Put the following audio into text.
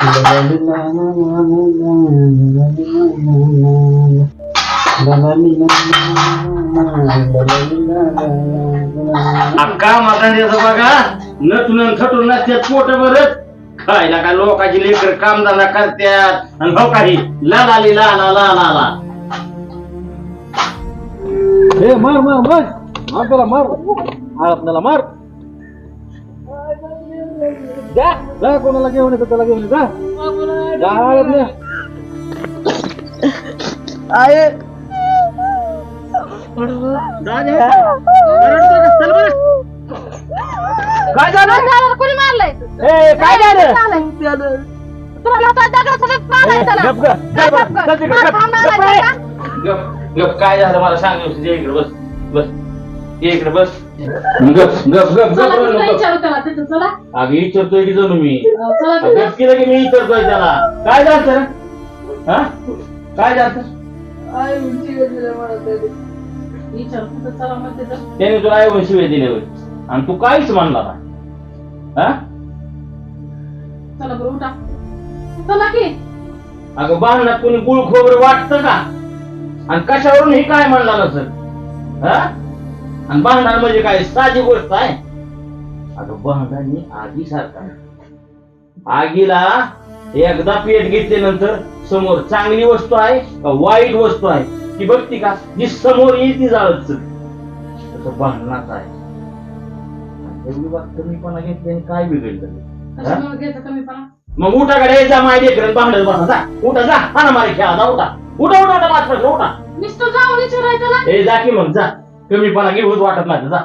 अक्का माझा द्यायचं बघा. नटून खटून नसत्यात पोट भरत खायला काय लोकांची लेकर कामधंदा करत्यात. आणि हो काही ला लाली ला ला ला ला मार मार मार. मार त्याला मार. मार आपल्याला मार. जा. जा कोणाला घेऊन येतो त्याला घेऊन ये, जा. आहे काय झालं? झालं? कोणी मारलंय? ए काय झालं? मारलंय? तुला आता दगडासकट मारलंय त्याला. गप गप काय गप गप गप? चल तिकडे, मार, गप, थांब गप. मारायचं रे. का? गप गप. काय झालं? मला सांग व्यवस्थित. ये इकडे बस. बस. ये इकडे बस. गप गप गप चला, गप तिथं गप. विचारू त्याला, तिथं चला. अगं विचारतोय की जाऊन मी? अं, चला तिथं. गप केलं की मी विचारतोय त्याला. काय रे? हा? काय झालं विचारू, तिथं चला मग तिथं. त्याने तुला शिवाय दिले होय. आणि तू काहीच म्हणला नाही. हा? चला बरं, उठा. चला की. अगं बांधण्यात कोणी गुळ खोबरं वाटतं का? आणि कशावरून हे काय म्हणला नसेल हा? आणि बांधणार म्हणजे काय? साधी गोष्ट आहे. अगं बांधणी आगी सारखा. आगीला एकदा पेट घेतल्यानंतर समोर चांगली वस्तू आहे का वाईट वस्तू आहे? ती बघती का? जी समोर येईल ती जाळत. तसं बांधणाच आहे. एवढी बात कमीपणा घेतल्याने काय बिघडलं? मग उठाकडे जा माहिती करत भांडत बसा जा. उठा जा. हा मारी खेळा जा उठा. उठा उठा उठा. मात्र उठा ना. हे जा की मग जा. कमीपणा घेऊच वाटत नाही जा